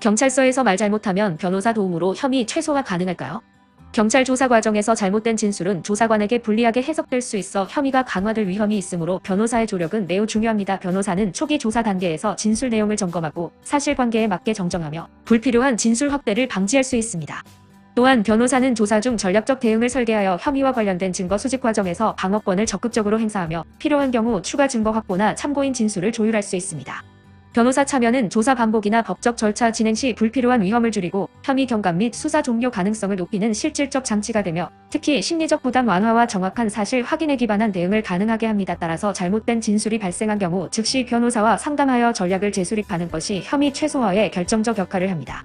경찰서에서 말 잘못하면 변호사 도움으로 혐의 최소화 가능할까요? 경찰 조사 과정에서 잘못된 진술은 조사관에게 불리하게 해석될 수 있어 혐의가 강화될 위험이 있으므로 변호사의 조력은 매우 중요합니다. 변호사는 초기 조사 단계에서 진술 내용을 점검하고 사실관계에 맞게 정정하며 불필요한 진술 확대를 방지할 수 있습니다. 또한 변호사는 조사 중 전략적 대응을 설계하여 혐의와 관련된 증거 수집 과정에서 방어권을 적극적으로 행사하며 필요한 경우 추가 증거 확보나 참고인 진술을 조율할 수 있습니다. 변호사 참여는 조사 반복이나 법적 절차 진행 시 불필요한 위험을 줄이고 혐의 경감 및 수사 종료 가능성을 높이는 실질적 장치가 되며 특히 심리적 부담 완화와 정확한 사실 확인에 기반한 대응을 가능하게 합니다. 따라서 잘못된 진술이 발생한 경우 즉시 변호사와 상담하여 전략을 재수립하는 것이 혐의 최소화에 결정적 역할을 합니다.